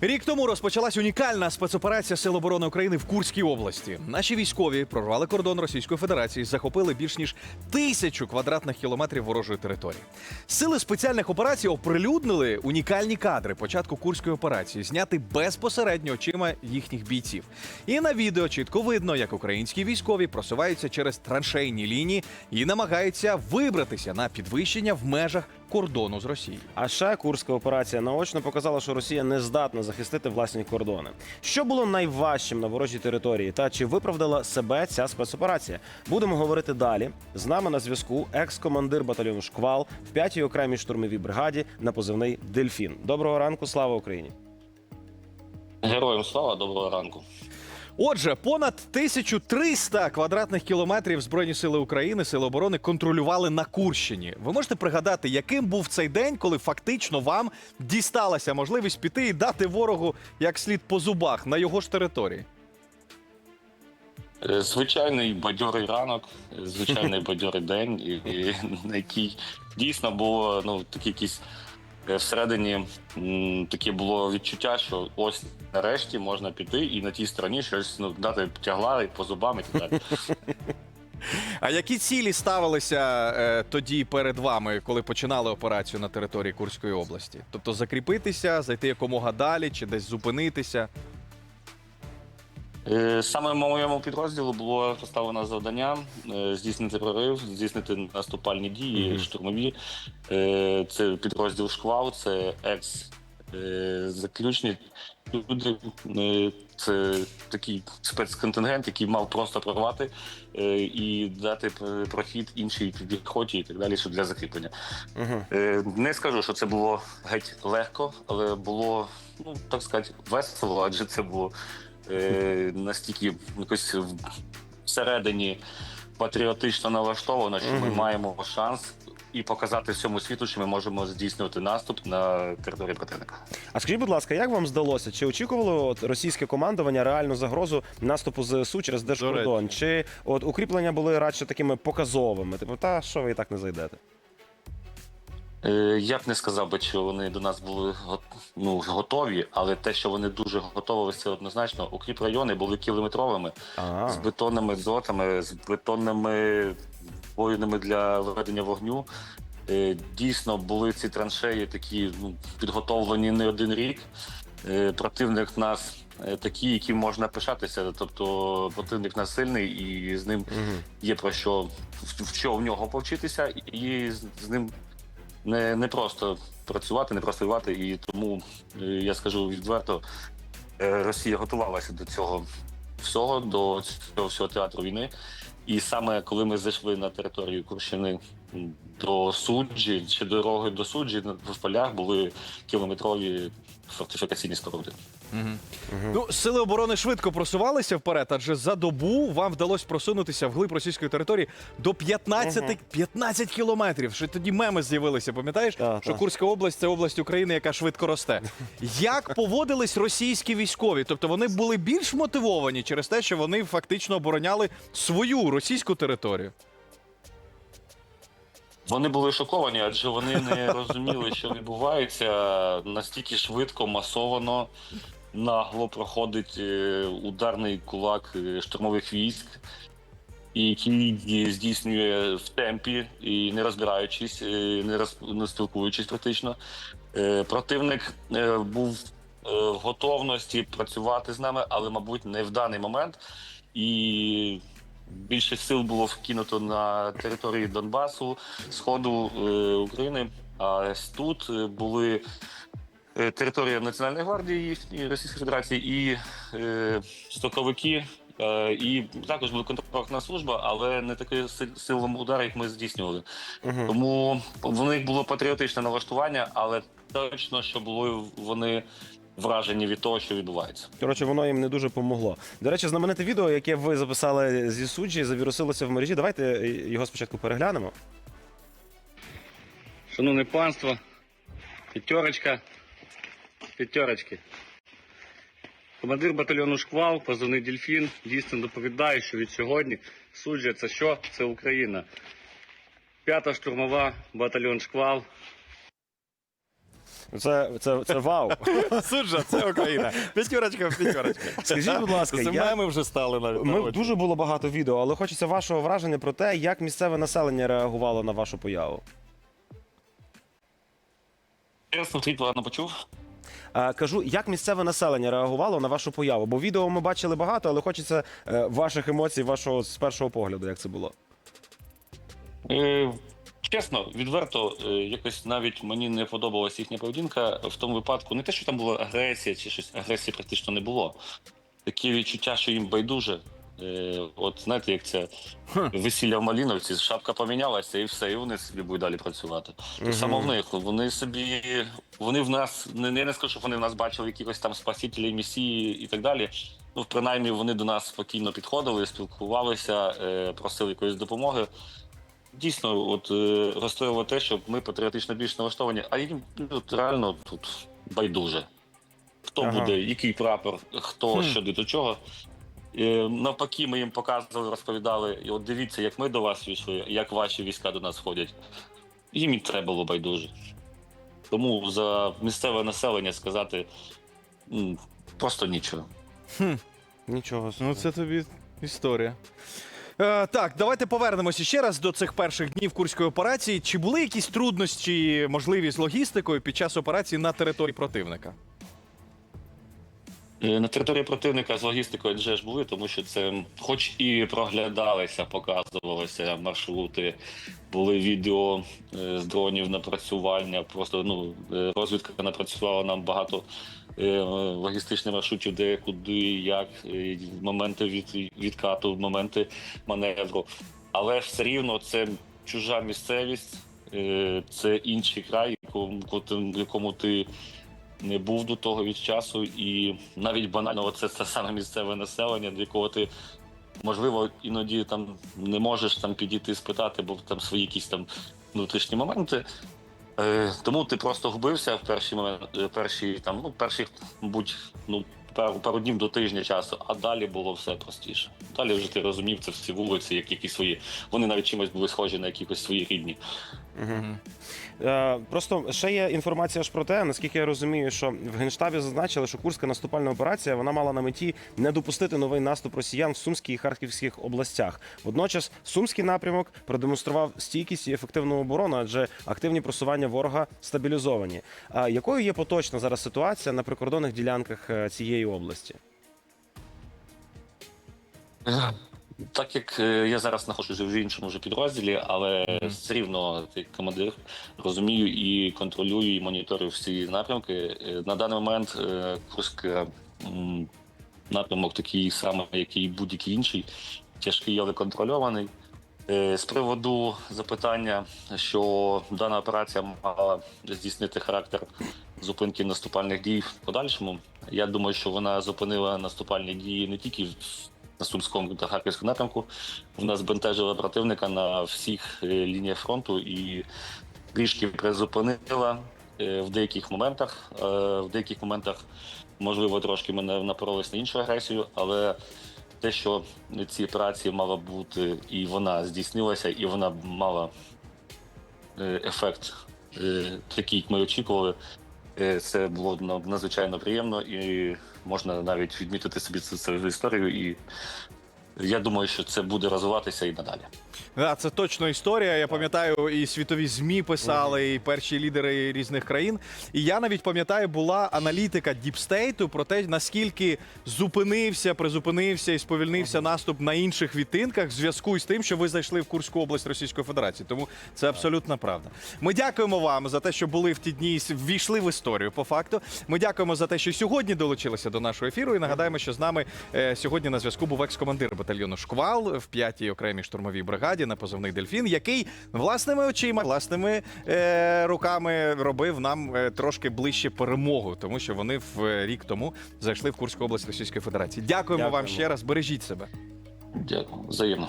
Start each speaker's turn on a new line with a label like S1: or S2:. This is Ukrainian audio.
S1: Рік тому розпочалась унікальна спецоперація Сил оборони України в Курській області. Наші військові прорвали кордон Російської Федерації, захопили більш ніж тисячу квадратних кілометрів ворожої території. Сили спеціальних операцій оприлюднили унікальні кадри початку курської операції, зняти безпосередньо очима їхніх бійців. І на відео чітко видно, як українські військові просуваються через траншейні лінії і намагаються вибратися на підвищення в межах кордону з Росією.
S2: А ще курська операція наочно показала, що Росія не здатна захистити власні кордони. Що було найважчим на ворожій території, та чи виправдала себе ця спецоперація? Будемо говорити далі. З нами на зв'язку екс-командир батальйону Шквал в 5-й окремій штурмовій бригаді на позивний Дельфін. Доброго ранку, слава Україні!
S3: Героям слава, доброго ранку.
S1: Отже, понад 1300 квадратних кілометрів Збройні сили України, сили оборони контролювали на Курщині. Ви можете пригадати, яким був цей день, коли фактично вам дісталася можливість піти і дати ворогу як слід по зубах на його ж території?
S3: Е, Звичайний бадьорий ранок, звичайний бадьорий день, і, і, на який дійсно було ну такі якісь всередині м, таке було відчуття, що ось нарешті можна піти і на тій стороні щось ну дати тягла і по зубам і так далі.
S1: А які цілі ставилися е, тоді перед вами, коли починали операцію на території Курської області? Тобто закріпитися, зайти якомога далі чи десь зупинитися?
S3: Е, Саме моєму підрозділу було поставлено завдання е, здійснити прорив, здійснити наступальні дії,
S2: Мгм.
S3: штурмові. Е, Це підрозділ шквал, це екс заключні люди. Це такий спецконтингент, який мав просто прорвати і дати прохід іншій піхоті і так далі, що для закріплення.
S2: Угу.
S3: Е, Не скажу, що це було геть легко, але було, ну так сказати, весело, адже це було е, настільки якось всередині патріотично налаштовано, що ми маємо шанс і показати всьому світу, що ми можемо здійснювати наступ на території противника.
S2: А скажіть, будь ласка, як вам здалося? Чи очікувало от, російське командування реальну загрозу наступу ЗСУ через держкордон? Чи от укріплення були радше такими показовими? Типу, та що ви і так не зайдете?
S3: Е, Я б не сказав би, що вони до нас були ну, готові, але те, що вони дуже готові, це однозначно. Укріп райони були кілометровими.
S2: А,
S3: з бетонними дзотами, з бетонними воїнами для ведення вогню. Е, Дійсно були ці траншеї такі ну, підготовлені не один рік. Е, Противник нас такий, яким можна пишатися. Тобто противник нас сильний і з ним
S2: угу.
S3: є про що в- в що в нього повчитися, і з- з ним не, не просто працювати, не просто воювати. І тому е, я скажу відверто, е, Росія готувалася до цього всього, до цього всього театру війни. І саме коли ми зайшли на територію Курщини до суджі чи дороги до суджі, в полях були кілометрові фортифікаційні споруди.
S1: Ну, сили оборони швидко просувалися вперед, адже за добу вам вдалося просунутися вглиб російської території до 15, 15 кілометрів. Що тоді меми з'явилися, пам'ятаєш?
S2: Так,
S1: що
S2: так.
S1: Курська область це область України, яка швидко росте. Як поводились російські військові? Тобто вони були більш мотивовані через те, що вони фактично обороняли свою російську територію.
S3: Вони були шоковані, адже вони не розуміли, що відбувається настільки швидко, масовано, нагло проходить е, ударний кулак е, штурмових військ, який здійснює в темпі і не розбираючись, е, не роз не спілкуючись практично. Противник був в готовності працювати з нами, але, мабуть, не в даний момент. І більше сил було вкинуто на території Донбасу, сходу України. А тут були територія Національної гвардії їхньої Російської Федерації і е, стоковики. е, І також була контрактна служба, але не такий си- силом удару, як ми здійснювали.
S2: угу.
S3: Тому в них було патріотичне налаштування, але точно, що були вони вражені від того, що відбувається.
S2: Коротше, воно їм не дуже помогло. До речі, знамените відео, яке ви записали зі суджі, завірусилося в мережі. Давайте його спочатку переглянемо.
S3: Шановне панство, п'ятерочка, п'ятерочки. Командир батальйону Шквал, позивний Дельфін, дійсно доповідає, що від сьогодні це що? Це Україна. П'ята штурмова батальйон Шквал.
S2: Це, це, це вау.
S1: Суджа, це Україна. П'ятірочка, п'ятірочка.
S2: Скажіть, будь ласка,
S1: Це
S2: я-
S1: меми вже стали навіть.
S2: Ми дуже було багато відео, але хочеться вашого враження про те, як місцеве населення реагувало на вашу появу.
S3: Чесно, твій погано почув.
S2: А, кажу, як місцеве населення реагувало на вашу появу? Бо відео ми бачили багато, але хочеться е, ваших емоцій, вашого з першого погляду, як це було.
S3: Е, чесно, відверто, е, якось навіть мені не подобалась їхня поведінка в тому випадку. Не те, що там була агресія чи щось, агресії практично не було. Такі відчуття, що їм байдуже. Е, от знаєте, як це весілля в Маліновці, шапка помінялася і все, і вони собі будуть далі працювати.
S2: Мгм.
S3: Так само в них. Вони собі, вони в нас, не, я не скажу, що вони в нас бачили якихось там спасителів, месії і так далі. Ну, принаймні, вони до нас спокійно підходили, спілкувалися, е, просили якоїсь допомоги. Дійсно, от е, розстроювало те, що ми патріотично більш налаштовані, а їм ну, от, реально тут байдуже. Хто
S2: Ага.
S3: буде, який прапор, хто
S1: Хм.
S3: що до чого. Е, навпаки, ми їм показували, розповідали, і от дивіться, як ми до вас війшли, як ваші війська до нас ходять. Їм і це було байдуже. Тому за місцеве населення сказати м, просто нічого.
S2: Нічого. собі.
S1: Ну, це тобі історія. Е, так, давайте повернемося ще раз до цих перших днів курської операції. Чи були якісь труднощі, можливі з логістикою під час операції на території противника?
S3: Е, На території противника з логістикою вже ж були, тому що це, хоч і проглядалися, показувалися маршрути, були відео е, з дронів напрацювання. Просто ну е, розвідка напрацювала нам багато логістичних маршрутів, де куди, як, моменти від, відкату, моменти маневру. Але все рівно це чужа місцевість, це інший край, в якому ти не був до того від часу, і навіть банально це те саме місцеве населення, до якого ти можливо іноді там не можеш там підійти спитати, бо там свої якісь там внутрішні моменти. Е, тому ти просто губився в перші моменти, е, перші там, ну, перші, мабуть, ну, пару, пару днів до тижня часу, а далі було все простіше. Далі вже ти розумів, це всі вулиці, як якісь свої. Вони навіть чимось були схожі на якісь свої рідні.
S2: Мгм. Е, Просто ще є інформація ж про те, наскільки я розумію, що в генштабі зазначили, що курська наступальна операція вона мала на меті не допустити новий наступ росіян в Сумській і Харківських областях. Водночас Сумський напрямок продемонстрував стійкість і ефективну оборону, адже активні просування ворога стабілізовані. А якою є поточна зараз ситуація на прикордонних ділянках е, цієї області?
S3: Так як е, я зараз знаходжусь в іншому вже підрозділі, але все рівно як командир розумію і контролюю, і моніторю всі напрямки. Е, На даний момент е, Курськ е, напрямок такий самий, як і будь-який інший, тяжкий, але контрольований. Е, З приводу запитання, що дана операція мала здійснити характер зупинки наступальних дій в подальшому, я думаю, що вона зупинила наступальні дії не тільки на Сумському та Харківському напрямку. Вона збентежила противника на всіх е, лініях фронту і трішки призупинила е, в деяких моментах. Е, В деяких моментах, можливо, трошки мене напоролись на іншу агресію, але те, що ці операції мала бути, і вона здійснилася, і вона мала ефект такий, як ми очікували. Е, Це було на- надзвичайно приємно і можна навіть відмітити собі цю історію. І я думаю, що це буде розвиватися і надалі.
S1: Да, це точно історія. Я пам'ятаю, і світові змі писали, і перші лідери різних країн. І я навіть пам'ятаю, була аналітика Діпстейту про те, наскільки зупинився, призупинився і сповільнився наступ на інших відтинках в зв'язку з тим, що ви зайшли в Курську область Російської Федерації. Тому це абсолютна правда. Ми дякуємо вам за те, що були в ті дні ввійшли в історію. По факту, ми дякуємо за те, що сьогодні долучилися до нашого ефіру. І нагадаємо, що з нами е, сьогодні на зв'язку був екс-командир батальйону Шквал в 5-й окремій штурмовій бригаді на позивний Дельфін, який власними очима, власними е, руками робив нам е, трошки ближче перемогу, тому що вони в е, рік тому зайшли в Курську область Російської Федерації. Дякуємо, вам ще раз. Бережіть себе.
S3: Дякую. Взаємно.